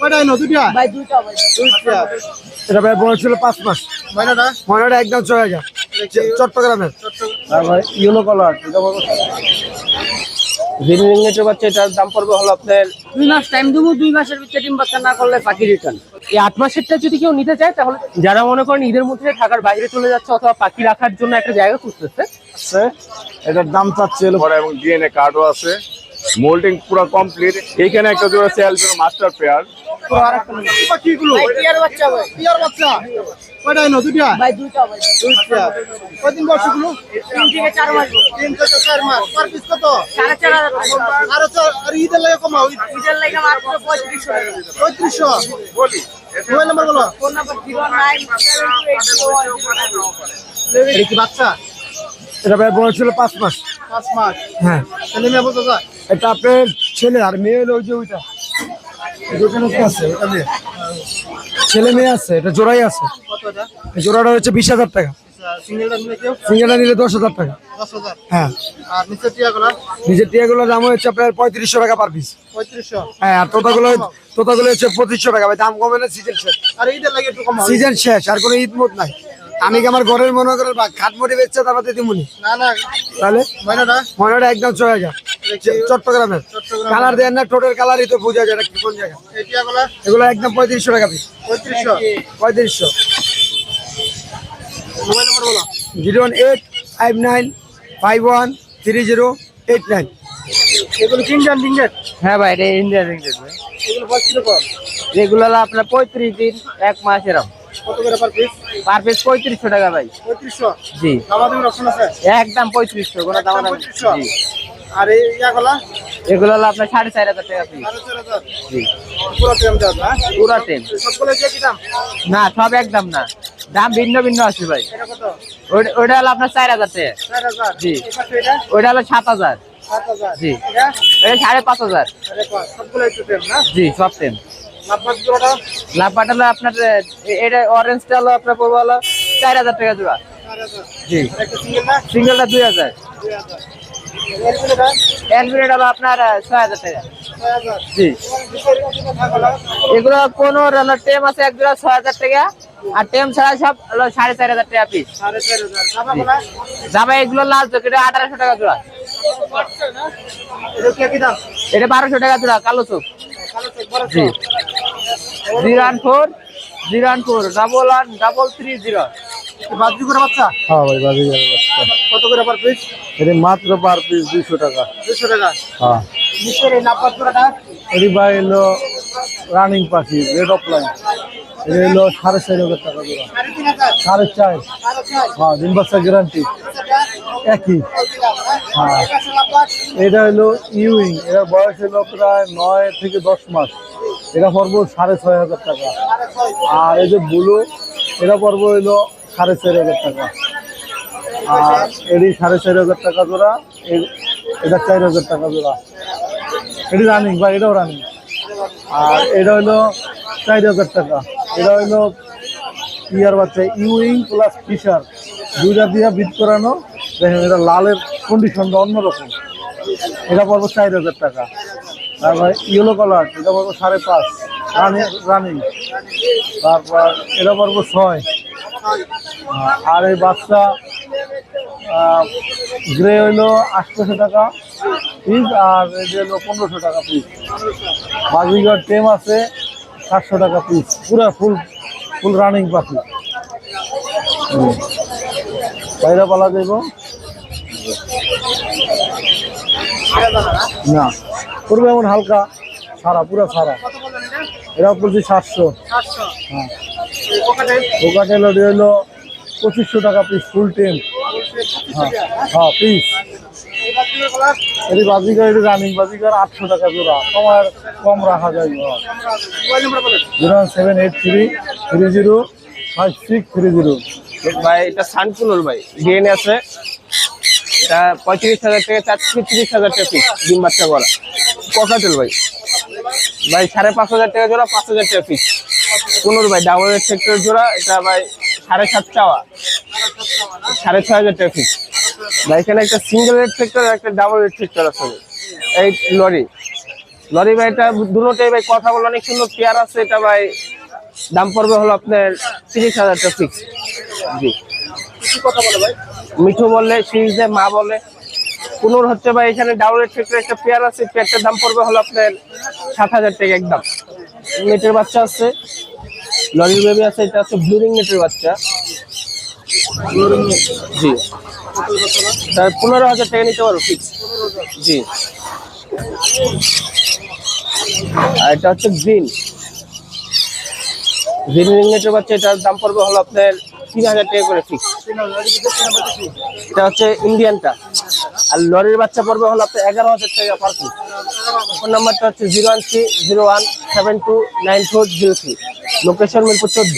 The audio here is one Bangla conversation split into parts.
কয়টা এনো দুইটা? ভাই দুইটা ভাই দুইটা। এটা ভাই বয়স ছিল পাঁচ মাস। ময়নাটা? ময়নাটা একদম ছয় হাজার চট্টগ্রামের। তারপরে ইয়েলো কালার গ্রিন রিংনেটের বাচ্চা এটার দাম পড়বে হলো আপনার দুই মাস টাইম দেবো দুই মাসের ভিতরে ডিম বাচ্চা না করলে পাখি রিটার্ন এই আট মাসেরটা যদি কেউ নিতে চায় তাহলে যারা মনে করেন ঈদের মধ্যে ঢাকার বাইরে চলে যাচ্ছে অথবা পাখি রাখার জন্য একটা জায়গা খুঁজতেছে এটার দাম চাচ্ছে এবং ডিএনএ কার্ডও আছে। মোল্ডিং পুরো কমপ্লিট এইখানে একটা জোড়া আছে albino master pair mobile number বলো। বাচ্চা? এটা ভাই বয়স ছিল পাঁচ মাস। পাঁচ মাস। হ্যাঁ। ছেলে মেয়ে বলতে এটা আপনার ছেলে আর মেয়ে হলো ওই যে ওইটা। দোকানে আছে ওটা মেয়ে ছেলে মেয়ে আছে এটা জোড়াই আছে। জোড়াটা হচ্ছে বিশ হাজার টাকা। সিঙ্গেলটা নিলে দশ হাজার টাকা। হ্যাঁ। টিয়াগুলো? নিজের দাম হচ্ছে আপনার পঁয়ত্রিশশো টাকা পার পিস হ্যাঁ আর তোতাগুলো তোতাগুলো হচ্ছে পঁচিশশো টাকা। ভাই দাম কমে না সিজন শেষ। আর ঈদের লাগে একটু কমাও। সিজন শেষ আর কোনো ঈদ মোট নাই। আমি কি আমার ঘরের মনে করেন বা খাটমুটি বেচছে তারপর দিদিমুনি না না। তাহলে? ময়নাটা? একদম ছয় হাজার চট্টগ্রামের। কালার দেন না টোটাল কালারই তো বোঝা যায় এটা কোন জায়গা এগুলো একদম পঁয়ত্রিশশো টাকা পিস পঁয়ত্রিশশো? পঁয়ত্রিশশো। মোবাইল নাম্বার বলো। Zero one eight five nine five one three zero eight nine. এগুলো কিনজান ডিঙ্গেট হ্যাঁ ভাই এটা ইন্ডিয়ান রিংনেট ভাই। এগুলো কীরকম যেগুলো হলো আপনার পঁয়ত্রিশ দিন এক মাস এরকম। কত করে পার পিস পার পিস পঁয়ত্রিশশো টাকা ভাই। পঁয়ত্রিশশো? জি। দামাদামির অপশন আছে? একদম পঁয়ত্রিশশো কোনো দাম 3500 আর এই ইয়াগুলা? এগুলো হলো আপনার সাড়ে চার হাজার টাকা পিস জি। পুরো টেম দাম না? পুরা টেন সবগুলো কি দাম? না সব একদম না। দাম ভিন্ন ভিন্ন আছে ভাই। ওইটা- হলো আপনার চার হাজার টাকা। জি। ওইটা হলো সাত হাজার। জি। এটা? সাড়ে পাঁচ হাজার। টেম জি সব লাভবাদ লাভবাট হলো আপনার এটা অরেঞ্জটা হলো আপনার পড়বে হলো চার হাজার টাকা জোড়া। জি। সিঙ্গেলটা দুই হাজার। আপনার ছয় হাজার টাকা। জি। এগুলো কোনো টেম আছে এক ছয় হাজার টাকা আর টেম ছাড়া সব হলো সাড়ে চার হাজার টাকা পিস জামা এগুলো এটা আঠারোশো টাকা জোড়া। এটা কি কি দাম? এটা বারোশো টাকা জোড়া কালো চোখ। জি। Zero one four zero one four double one double three zero বাচ্চা? হ্যাঁ ভাই বাজি কত করে পার পিস এটা মাত্র পার পিস দুইশো টাকা। দুশো টাকা। হ্যাঁ। এটি ভাই এলো রানিং পাখি রেড অফ লাইন এটা এলো সাড়ে চার হাজার টাকা জোড়া। সাড়ে চার। হ্যাঁ দিন বাচ্চা গ্যারান্টি একই। হ্যাঁ। এটা হলো ইউইং এর বয়স হলো প্রায় নয় থেকে দশ মাস। এটা পড়ব সাড়ে ছয় হাজার টাকা। আর এই যে ব্লু এটা পর্ব হলো সাড়ে চার হাজার টাকা। আর এটি সাড়ে চার হাজার টাকা জোড়া। এটা চার হাজার টাকা জোড়া। এটি রানিং বা এটাও রানিং আর এটা হলো চার হাজার টাকা। এটা হলো ইয়ার বাচ্চা ইউইং প্লাস ফিশার দুইটা দিয়ে বিট করানো। দেখেন, এটা লালের কন্ডিশনটা অন্যরকম। এটা পড়ব চার হাজার টাকা। তারপর ইয়েলো কালার এটা পড়ব সাড়ে পাঁচ। রানিং রানিং তারপর এটা পড়ব ছয়। আর এই বাচ্চা গ্রে হইল আটশোশো টাকা পিস আর এটা হলো পনেরোশো টাকা পিস বাজিগর টেম আছে সাতশো টাকা পিস পুরা ফুল ফুল রানিং পাখি। বাইরে পালা দেব? না। করবে এমন হালকা সারা পুরা সারা। এরা বলছি সাতশো। হ্যাঁ। এই পকেটে ওকাটেল হলো পঁচিশশো টাকা পিস ফুল টেম হ্যাঁ পিস এটি আটশো টাকা জোড়া। কম রাখা যায়। Zero seven eight three three zero three zero ভাই, এটা ভাই। আছে। এটা পঁয়ত্রিশ হাজার টাকা হাজার করা। ভাই। সাড়ে পাঁচ হাজার টাকা জোড়া, পাঁচ হাজার টাকা পিস পনেরো ভাই ডাবল সেক্টর জোড়া, এটা ভাই সাড়ে সাত চাওয়া। সাড়ে ছয় হাজার টাকা ভাই এখানে একটা সিঙ্গেল রেড সেক্টর আর একটা ডাবল রেড সেক্টর আছে ভাই। এই লরি। লরি ভাইটা দুটোটাই ভাই কথা বলে অনেক সুন্দর পেয়ার আছে। এটা ভাই দাম পড়বে হলো আপনার তিরিশ হাজার টাকা ফিক্স জি। বলে ভাই? মিঠু বললে সিরিজে মা বলে। পুনর হচ্ছে ভাই এখানে ডাবল এফেক্টের একটা পেয়ার আছে। পেয়ারটার দাম পড়বে হলো আপনার সাত হাজার টাকা একদম। নেটের বাচ্চা আছে। লরির বেবি আছে এটা আছে ব্লুরিং নেটের বাচ্চা। জি। তার পনেরো হাজার টাকা নিতে পারো ফিক্স জি। আর এটা হচ্ছে গ্রিন গ্রিন রিংনেটের বাচ্চা, এটার দাম পড়বে হলো আপনার তিন হাজার টাকা করে ফিক্স এটা হচ্ছে ইন্ডিয়ানটা আর লরির বাচ্চা পড়বে হলো আপনার এগারো হাজার টাকা পার পিস ফোন নাম্বারটা হচ্ছে zero one three, zero one seven two nine four zero three. Location Mirpur চোদ্দ।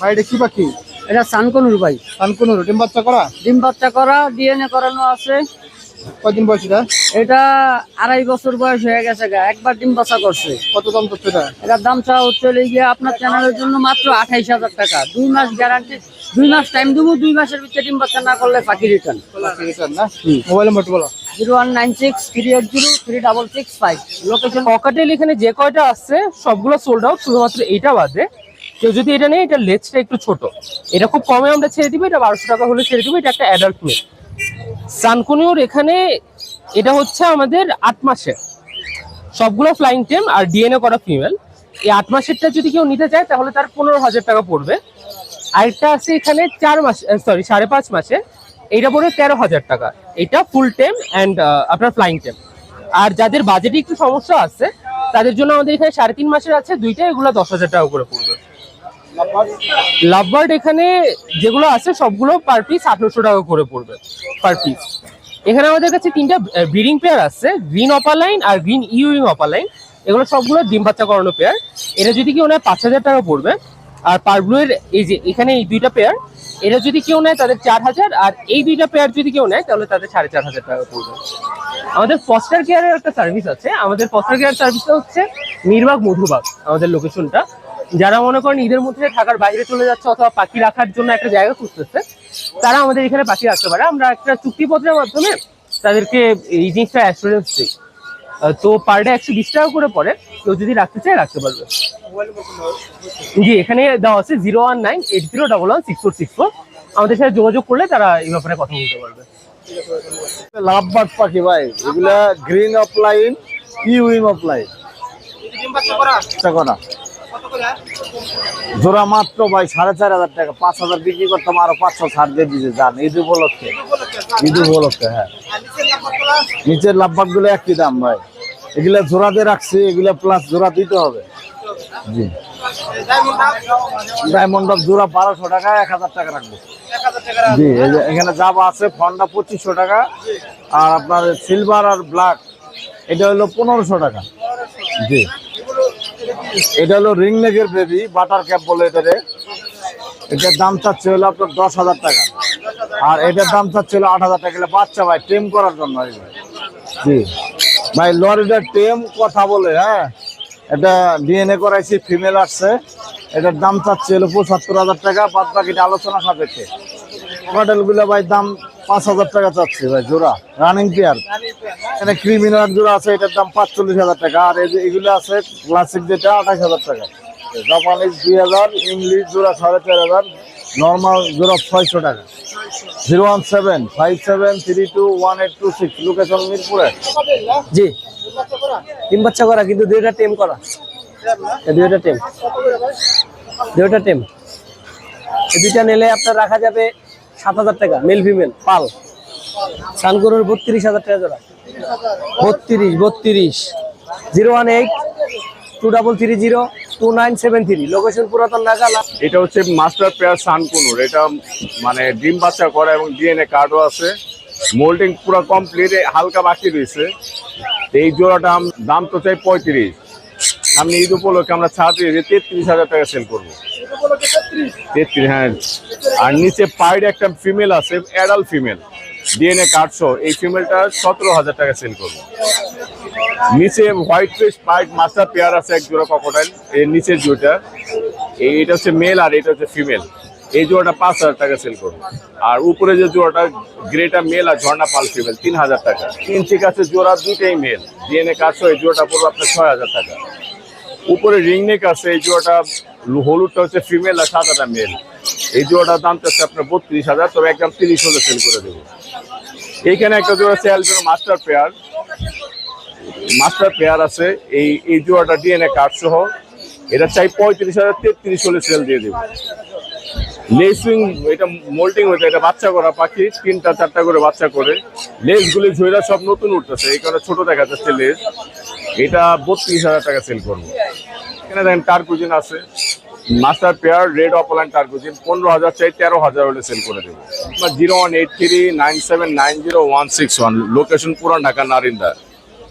ভাই এটা কি পাখি? এটা সানকনুর ভাই। সানকনুর ডিম বাচ্চা করা? ডিম বাচ্চা করা ডিএনএ করানো আছে। কয়দিন বয়স এটা? এটা আড়াই বছর বয়স হয়ে গেছে গা একবার ডিম বাচ্চা করছে। কত দাম করছে এটা? এটার দাম চাওয়া হচ্ছে গিয়ে আপনার চ্যানেলের জন্য মাত্র আঠাইশ হাজার টাকা। দুই মাস গ্যারান্টি দুই মাস টাইম দেবো দুই মাসের ভিতরে ডিম বাচ্চা না করলে পাখি রিটার্ন রিটার্ন না? মোবাইল নাম্বারটা বলো। Zero one nine six three eight zero three double six five location পকেটেল এখানে যে কয়টা আছে সবগুলো সোল্ড আউট শুধুমাত্র এইটা বাদে। কেউ যদি এটা নেই এটা লেজটা একটু ছোট। এটা খুব কমে আমরা ছেড়ে দিব এটা বারোশো টাকা হলে ছেড়ে দিব এটা একটা অ্যাডাল্ট মেয়ে সানকুনিওর এখানে এটা হচ্ছে আমাদের আট মাসের সবগুলো ফ্লাইং টেম আর ডিএনএ করা ফিমেল এই আট মাসেরটা যদি কেউ নিতে চায় তাহলে তার পনেরো হাজার টাকা পড়বে। আরেকটা আছে এখানে চার মাস সরি সাড়ে পাঁচ মাসে। এইটা পড়বে তেরো হাজার টাকা। এটা ফুল টেম অ্যান্ড আপনার ফ্লাইং টেম আর যাদের বাজেটে একটু সমস্যা আছে, তাদের জন্য আমাদের এখানে সাড়ে তিন মাসের আছে, দুইটা, এগুলো দশ হাজার টাকা করে পড়বে। লাভবার্ড এখানে যেগুলো আছে, সবগুলো পার পিস আঠারোশো টাকা করে পড়বে পার পিস এখানে আমাদের কাছে তিনটা ব্রিডিং পেয়ার আছে গ্রিন অপালাইন আর গ্রিন ইউইং অপালাইন এগুলো সবগুলো ডিম বাচ্চা করানো পেয়ার এটা যদি কেউ নেয়, পাঁচ হাজার টাকা পড়বে। আর পার ব্লুয়ের এই যে এখানে এই দুইটা পেয়ার এটা যদি কেউ নেয় তাদের চার হাজার, আর এই দুইটা পেয়ার যদি কেউ নেয় তাহলে তাদের সাড়ে চার হাজার টাকা পড়বে। আমাদের ফস্টার কেয়ারের একটা সার্ভিস আছে। আমাদের ফস্টার কেয়ার সার্ভিসটা হচ্ছে মিরবাগ মধুবাগ, আমাদের লোকেশনটা যারা মনে করেন ঈদের মধ্যে ঢাকার বাইরে চলে যাচ্ছে অথবা পাখি রাখার জন্য একটা জায়গা খুঁজতেছে, তারা আমাদের এখানে পাখি রাখতে পারে। আমরা একটা চুক্তিপত্রের মাধ্যমে তাদেরকে এই জিনিসটা অ্যাসুরেন্স দিই। তো পার ডে একশো বিশ টাকা করে পড়ে। কেউ যদি রাখতে চায়, রাখতে পারবে। জি, এখানে দেওয়া আছে zero one nine eight zero double one six four six four. আমাদের সাথে যোগাযোগ করলে তারা এই ব্যাপারে কথা বলতে পারবে। লাভবার্ড পাখি ভাই, এগুলা গ্রিন অফলাইন ইউইং অফলাইন ডিম বাচ্চা করা করা জোড়া মাত্র ভাই, সাড়ে চার হাজার টাকা। পাঁচ হাজার বিক্রি করতাম, আরও পাঁচশো ছাড় দিয়ে দিতে যান ঈদ উপলক্ষে। ঈদ উপলক্ষে হ্যাঁ। নিচের লাভবাগগুলো একই দাম, ভাই। এগুলা জোড়া দিয়ে রাখছি, এগুলা প্লাস জোড়া দিতে হবে। জি। ডায়মন্ড ডায়মন্ড জোড়া বারোশো টাকা, এক হাজার টাকা রাখব। জি এখানে জাবা আছে ফন্ডা পঁচিশশো টাকা। আর আপনার সিলভার আর ব্ল্যাক এটা হলো পনেরোশো টাকা। জি। এটা হলো রিং নেকের বেবি বাটার ক্যাপ বলে এটারে এটার দাম চাচ্ছে হলো আপনার দশ হাজার টাকা। আর এটার দাম হলো আট হাজার টাকা বাচ্চা ভাই টেম করার জন্য। জি। ভাই লরিটার টেম কথা বলে হ্যাঁ? এটা ডিএনএ করাইছি ফিমেল আসছে। এটার দাম চাচ্ছে হলো পঁচাত্তর হাজার টাকা বাদ বাকিটা আলোচনা সাপেক্ষে। মডেলগুলো ভাই দাম পাঁচ হাজার টাকা চাচ্ছে ভাই জোড়া। রানিং পেয়ার এখানে ক্রিমিনাল জোড়া আছে এটার দাম পাঁচচল্লিশ হাজার টাকা। আর এই যে এগুলো আছে ক্লাসিক যেটা আঠাশ হাজার টাকা। জাপানিজ দুই হাজার ইংলিশ জোড়া সাড়ে চার হাজার নর্মাল জোড়া ছয়শো টাকা। Zero one seven five seven three two one eight two six location মিরপুরে? জি। ডিম বাচ্চা করা, কিন্তু দুইটা টেম করা। দুইটা টেম দুইটা টেম দুইটা নিলে আপনার রাখা যাবে সাত হাজার টাকা মেল ফিমেল পাল। সানগরুর বত্রিশ হাজার টাকা জোড়া। বত্রিশ বত্রিশ। Zero one eight two double three zero. Two nine seven three location পুরাতন নাগালা এটা হচ্ছে মাস্টার পেয়ার সানকুনুর। এটা মানে ডিম বাচ্চা করা এবং ডিএনএ কার্ডও আছে। মোল্ডিং পুরো কমপ্লিট হালকা বাকি রয়েছে। এই জোড়াটা দাম তো চাই পঁয়ত্রিশ। সামনে ঈদ উপলক্ষে আমরা ছাড় দিয়ে তেত্রিশ হাজার টাকা সেল করব। তেত্রিশ? হ্যাঁ। আর নিচে পাইড একটা ফিমেল আছে অ্যাডাল্ট ফিমেল ডিএনএ কার্ড সহ এই ফিমেলটা সতেরো হাজার টাকা সেল করব। নিচে white face pied master pair আছে এক জোড়া ককোটাইল এর নিচের জোড়া এটা হচ্ছে মেল আর এটা হচ্ছে ফিমেল এই জোড়াটা পাঁচ হাজার টাকা সেল করব। আর উপরে যে জোড়াটা গ্রেটা মেল আর ঝর্ণা পাল ফিমেল তিন হাজার টাকা। তিন ঠিক আছে, জোড়া দুইটাই মেল ডিএনএ কাজ এই জোড়াটা পড়বে আপনার ছয় হাজার টাকা। উপরে রিং নেক আছে, এই জোড়াটা হলুদটা হচ্ছে ফিমেল আর সাদাটা মেল এই জোড়াটার দাম চাচ্ছে আপনার বত্রিশ হাজার, তবে একদম তিরিশ হলে সেল করে দেবো। এইখানে একটা জোড়া আছে albino master pair master pair আছে, এই এই জোড়াটা ডিএনএ কার্ড সহ। এটা চাই পঁয়ত্রিশ হাজার তেত্রিশ হলে সেল দিয়ে দেবো। লেসুইং এটা মোল্টিং হয়েছে, এটা বাচ্চা করা পাখি, তিনটা, চারটা করে বাচ্চা করে। লেসগুলি ঝইরা সব নতুন উঠতেছে, এই কারণে ছোট দেখা যাচ্ছে লেস এটা বত্রিশ হাজার টাকা সেল করব। এখানে দেখেন টার্কুজিন আছে। Master pair red opaline turquoisine পনেরো হাজার চাই তেরো হাজার হলে সেল করে দেবো। Zero one eight three nine seven nine zero one six one location পুরান ঢাকা নারিন্দা।